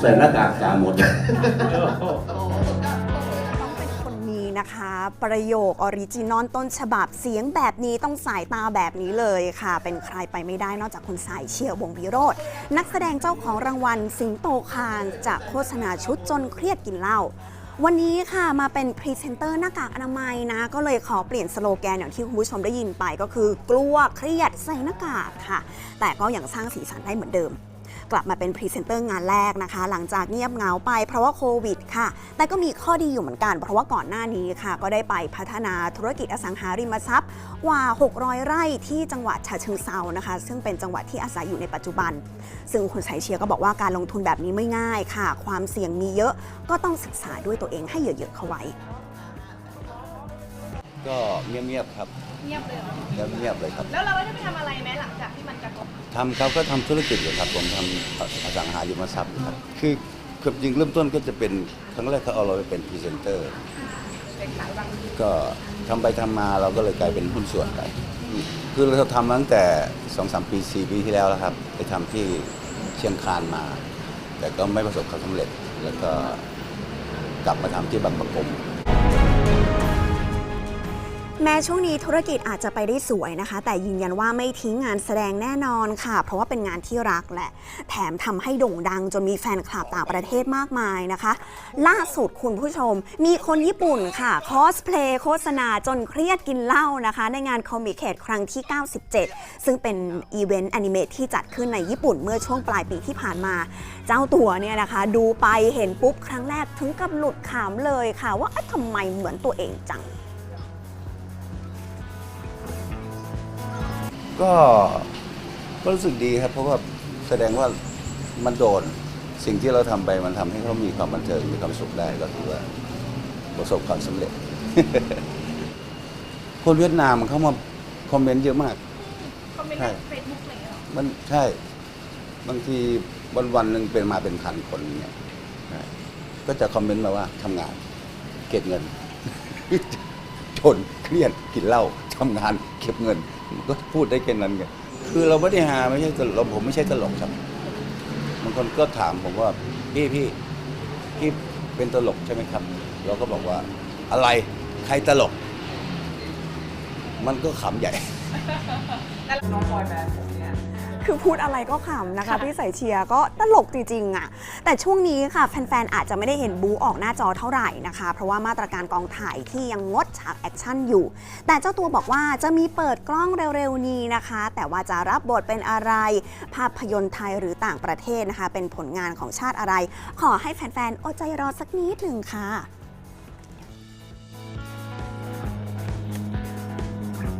ใส่หน้ากากกาหมด ต้องเป็นคนนี้นะคะ ประโยคออริจินอลต้นฉบับเสียงแบบนี้ต้องสายตาแบบนี้เลยค่ะ เป็นใครไปไม่ได้นอกจากคุณสายเชียร์วงวิโรจน์นักแสดงเจ้าของรางวัลสิงโตคานจากโฆษณาชุดจนเครียดกินเหล้า วันนี้ค่ะมาเป็นพรีเซนเตอร์หน้ากากอนามัยนะ ก็เลยขอเปลี่ยนสโลแกนอย่างที่คุณผู้ชมได้ยินไปก็คือกลัวเครียดใส่หน้ากากค่ะ แต่ก็ยังสร้างสีสันได้เหมือนเดิม กลับมาเป็นพรีเซนเตอร์งานแรกนะคะ หลังจากเงียบเหงาไปเพราะว่าโควิดค่ะ แต่ก็มีข้อดีอยู่เหมือนกัน เพราะว่าก่อนหน้านี้ค่ะ ก็ได้ไปพัฒนาธุรกิจอสังหาริมทรัพย์กว่า 600 ไร่ที่จังหวัดฉะเชิงเซานะคะ ซึ่งเป็นจังหวัดที่อาศัยอยู่ในปัจจุบัน ซึ่งคุณสายเชียร์ก็บอกว่าการลงทุนแบบนี้ไม่ง่ายค่ะ ความเสี่ยงมีเยอะก็ต้องศึกษาด้วยตัวเองให้เยอะๆเข้าไว้ ก็เงียบๆครับเงียบเลยเหรอเงียบๆเลยครับแล้วเราได้ไปทำอะไรไหมหลังจากที่มันกระทบทำครับก็ทำธุรกิจอยู่ครับผมทำอสังหาริมทรัพย์อยู่ครับคือคือจริงเริ่มต้นก็จะเป็นครั้งแรกเขาเอาเราไปเป็นพรีเซนเตอร์ เป็นขายบางทีก็ทำไปทำมาเราก็เลยกลายเป็นหุ้นส่วนไปอืมคือเราทำมาตั้งแต่2อสปี4ปีที่แล้วแล้วครับ ไปทำที่เชียงคานมา แต่ก็ไม่ประสบความสำเร็จ แล้วก็กลับมาทำที่บางประกง แม้ช่วงนี้ธุรกิจอาจจะไปได้สวยนะคะ แต่ยืนยันว่าไม่ทิ้งงานแสดงแน่นอนค่ะ เพราะว่าเป็นงานที่รักแหละ แถมทำให้โด่งดังจนมีแฟนคลับต่างประเทศมากมายนะคะ ล่าสุดคุณผู้ชม มีคนญี่ปุ่นค่ะ คอสเพลย์โฆษณาจนเครียดกินเหล้านะคะ ในงานคอมิเคตครั้งที่ 97 ซึ่งเป็นอีเวนต์อนิเมตที่จัดขึ้นในญี่ปุ่นเมื่อช่วงปลายปีที่ผ่านมา เจ้าตัวเนี่ยนะคะ ดูไปเห็นปุ๊บครั้งแรกถึงกับหลุดขำเลยค่ะ ว่าเอ๊ะทำไมเหมือนตัวเองจัง ก็ก็รู้สึกดีครับ เพราะว่าแสดงว่ามันโดนสิ่งที่เราทำไปมันทำให้เขามีความบันเทิงมีความสุขได้ก็ถือว่าประสบความสำเร็จ คนเวียดนามเขามาคอมเมนต์เยอะมากคอมเมนต์ใช่ในเฟซบุ๊กอะไรอย่างเงี้ยเหรอมันใช่บางทีวันวันๆหนึ่งเป็นมาเป็นพันคนเนี่ยใช่ก็จะคอมเมนต์มาว่าทำงาน เก็บเงินชนเครียดกินเหล้า ทำงานเก็บเงินก็พูดได้แค่นั้นไงคือเราไม่ได้หาไม่ใช่ตลกผมไม่ใช่ตลกครับบางคนก็ถามผมว่าพี่พี่พี่เป็นตลกใช่ไหมครับ เราก็บอกว่าอะไรใครตลก มันก็ขำใหญ่ น้องบอยแบนด์ผมเนี่ย คือพูดอะไรก็ขำนะคะค่ะพี่ใส่เชียร์ก็ตลกจริงๆอะแต่ช่วงนี้ค่ะ แฟน ๆ อาจจะไม่ได้เห็นบูออกหน้าจอเท่าไหร่นะคะ เพราะว่ามาตรการกองถ่ายที่ยังงดฉากแอคชั่นอยู่ แต่เจ้าตัวบอกว่าจะมีเปิดกล้องเร็วๆนี้นะคะ แต่ว่าจะรับบทเป็นอะไร ภาพยนตร์ไทยหรือต่างประเทศนะคะ เป็นผลงานของชาติอะไร ขอให้แฟนๆอดใจรอสักนิดหนึ่งค่ะ